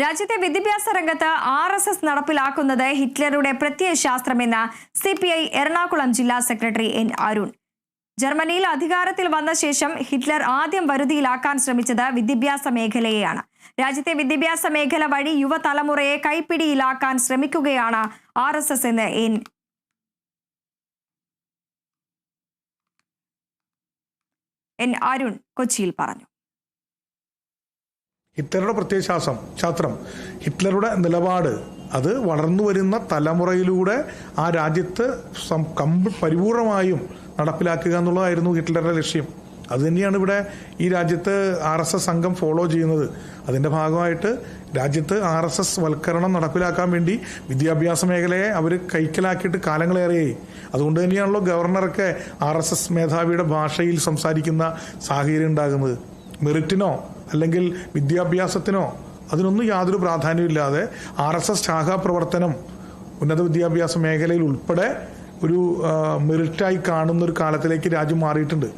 രാജ്യത്തെ വിദ്യാഭ്യാസ രംഗത്ത് ആർ എസ് എസ് നടപ്പിലാക്കുന്നത് ഹിറ്റ്ലറുടെ പ്രത്യയശാസ്ത്രമെന്ന് സി പി ഐ എറണാകുളം ജില്ലാ സെക്രട്ടറി എൻ അരുൺ. ജർമ്മനിയിൽ അധികാരത്തിൽ വന്ന ശേഷം ഹിറ്റ്ലർ ആദ്യം വരുതിയിലാക്കാൻ ശ്രമിച്ചത് വിദ്യാഭ്യാസ മേഖലയെയാണ്. രാജ്യത്തെ വിദ്യാഭ്യാസ മേഖല വഴി യുവതലമുറയെ കൈപ്പിടിയിലാക്കാൻ ശ്രമിക്കുകയാണ് ആർ എസ് എസ് എന്ന് എൻ എൻ അരുൺ കൊച്ചിയിൽ പറഞ്ഞു. ഹിറ്റ്ലറുടെ പ്രത്യയശാസ്ത്രം ശാസ്ത്രം ഹിറ്റ്ലറുടെ നിലപാട് അത് വളർന്നു വരുന്ന തലമുറയിലൂടെ ആ രാജ്യത്ത് പരിപൂർണമായും നടപ്പിലാക്കുക എന്നുള്ളതായിരുന്നു ഹിറ്റ്ലറുടെ ലക്ഷ്യം. അതുതന്നെയാണ് ഇവിടെ ഈ രാജ്യത്ത് ആർ എസ് എസ് സംഘം ഫോളോ ചെയ്യുന്നത്. അതിന്റെ ഭാഗമായിട്ട് രാജ്യത്ത് ആർ എസ് എസ് വൽക്കരണം നടപ്പിലാക്കാൻ വേണ്ടി വിദ്യാഭ്യാസ മേഖലയെ അവർ കൈക്കലാക്കിയിട്ട് കാലങ്ങളേറെയായി അതുകൊണ്ട് തന്നെയാണല്ലോ ഗവർണറൊക്കെ ആർ എസ് എസ് മേധാവിയുടെ ഭാഷയിൽ സംസാരിക്കുന്ന സാഹചര്യം ഉണ്ടാകുന്നത്. മെറിറ്റിനോ അല്ലെങ്കിൽ വിദ്യാഭ്യാസത്തിനോ അതിനൊന്നും യാതൊരു പ്രാധാന്യമില്ലാതെ ആർ എസ് എസ് ശാഖാ പ്രവർത്തനം ഉന്നത വിദ്യാഭ്യാസ മേഖലയിൽ ഉൾപ്പെടെ ഒരു മെറിറ്റായി കാണുന്ന ഒരു കാലത്തിലേക്ക് രാജ്യം മാറിയിട്ടുണ്ട്.